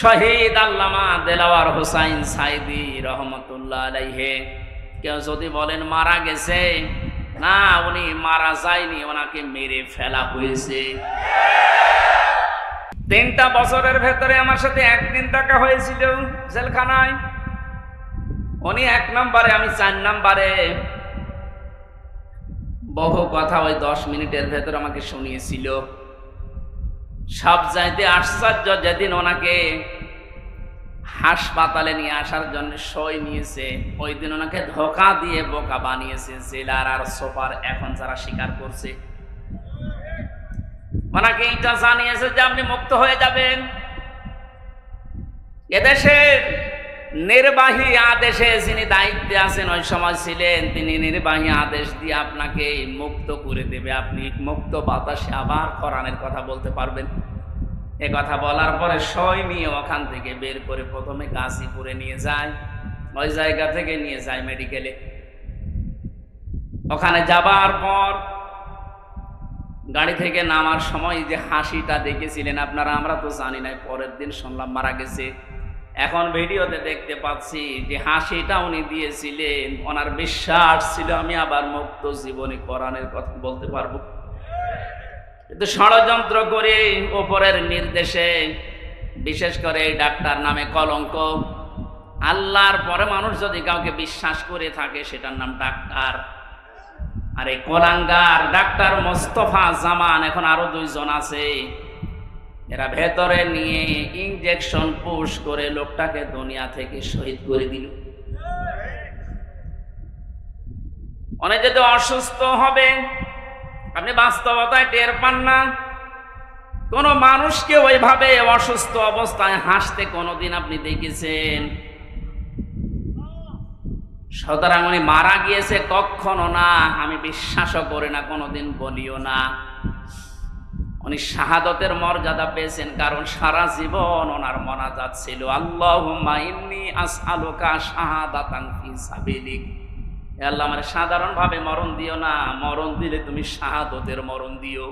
শহীদ আল্লামা দেলাওয়ার হোসাইন সাইদি রহমতুল্লাহ আলাইহে। কেউ যদি বলেন, মারা গেছে? না, উনি মারা যায়নি, ওনাকে মেরে ফেলা হয়েছে। তিনটা বছরের ভেতরে আমার সাথে একদিন টাকা হয়েছিল জেলখানায়। উনি এক নম্বরে, আমি চার নম্বরে। বহু কথা ওই দশ মিনিটের ভেতর আমাকে শুনিয়েছিল। সব চাইতে আশ্চর্য যেদিন ওনাকে হাসপাতালে নিয়ে আসার জন্য সই নিয়েছে, ওই দিন ওনাকে ধোকা দিয়ে বোকা বানিয়েছে, জেলার আর সোপার এখন যারা স্বীকার করছে। ওনাকে এইটা জানিয়েছে যে আপনি মুক্ত হয়ে যাবেন। এদেশের নির্বাহী আদেশে যিনি দায়িত্বে আছেন, ওই সময় ছিলেন, তিনি নির্বাহী আদেশ দিয়ে আপনাকে মুক্ত করে দেবে। আপনি মুক্ত বাতাসে আবার কোরআনের কথা বলতে পারবেন। এ কথা বলার পরে সই নিয়ে ওখান থেকে বের করে প্রথমে গাজীপুরে নিয়ে যায়, ওই জায়গা থেকে নিয়ে যায় মেডিকেলে ওখানে যাবার পর গাড়ি থেকে নামার সময় যে হাসিটা দেখেছিলেন আপনারা, আমরা তো জানি না পরের দিন শুনলাম মারা গেছে। এখন ভিডিওতে দেখতে পাচ্ছি যে হাসিটা উনি দিয়েছিলেন, ওনার বিশ্বাস ছিল আমি আবার মুক্ত জীবনী কোরআনের কথা বলতে পারব। কিন্তু ষড়যন্ত্র করে ওপরের নির্দেশে, বিশেষ করে ডাক্তার নামে কলঙ্ক, আল্লাহর পরে মানুষ যদি কাউকে বিশ্বাস করে থাকে, সেটার নাম ডাক্তার। আর এই কোলাঙ্গার, ডাক্তার মোস্তফা জামান, এখন আরও দুইজন আছে। এরা ভেতরে নিয়ে ইঞ্জেকশন পুশ করে লোকটাকে দুনিয়া থেকে শহীদ করে দিল। অনেক যদি অসুস্থ হবে আপনি বাস্তবতায় টের পান না। কোন মানুষকে ওইভাবে অসুস্থ অবস্থায় হাসতে কোনোদিন আপনি দেখেছেন? সুতরাং উনি মারা গিয়েছে কখনো না, আমি বিশ্বাসও করি না, কোনোদিন বলিও না। উনি শাহাদতের মর্যাদা পেয়েছেন, কারণ সারা জীবন ওনার মনাজাত ছিল। ইন্নী আসআলুকা শাহাদাতান ফি সাবিলিক। আল্লাহ আমার সাধারণভাবে মরণ দিও না। মরণ দিলে তুমি শাহাদতের মরণ দিও।